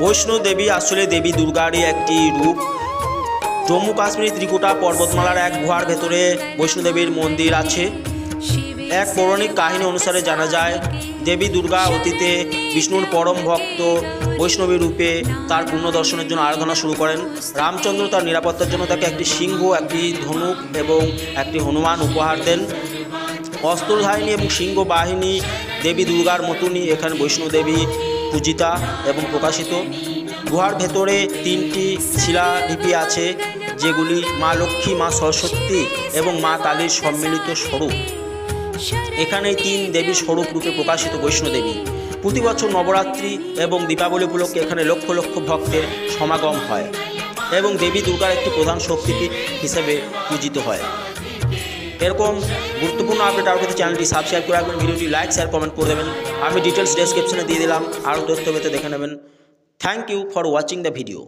বৈষ্ণব দেবী আসলে দেবী দুর্গারই একটি রূপ। জম্মু কাশ্মীর ত্রিকুটা পর্বতমালার এক গুহার ভেতরে বৈষ্ণোদেবীর মন্দির আছে। এক পৌরাণিক কাহিনী অনুসারে জানা যায়, দেবী দুর্গা অতীতে বিষ্ণুর পরম ভক্ত বৈষ্ণবী রূপে তার পূর্ণ দর্শনের জন্য আরাধনা শুরু করেন। রামচন্দ্র তার নিরাপত্তার জন্য তাকে একটি সিংহ, একটি ধনুক এবং একটি হনুমান উপহার দেন। অস্ত্রধারিণী এবং সিংহ বাহিনী দেবী দুর্গার মতনই এখানে বৈষ্ণব দেবী পূজিতা এবং প্রকাশিত। গুহার ভেতরে তিনটি শিলালিপি আছে, যেগুলি মা লক্ষ্মী, মা সরস্বতী এবং মা কালীর সম্মিলিত স্বরূপ। এখানে তিন দেবীর স্বরূপ রূপে প্রকাশিত বৈষ্ণোদেবী প্রতি বছর নবরাত্রি এবং দীপাবলি উপলক্ষে এখানে লক্ষ লক্ষ ভক্তের সমাগম হয় এবং দেবী দুর্গার একটি প্রধান শক্তিপীঠ হিসেবে পূজিত হয়। এরকম গুরুত্বপূর্ণ আপডেট আরও পেতে চ্যানেলটি সাবস্ক্রাইব করে রাখবেন, ভিডিওটি লাইক শেয়ার কমেন্ট করে দেবেন। আমি ডিটেলস ডেসক্রিপশনে দিয়ে দিলাম, আরও তথ্য পেতে দেখে নেবেন। Thank you for watching the video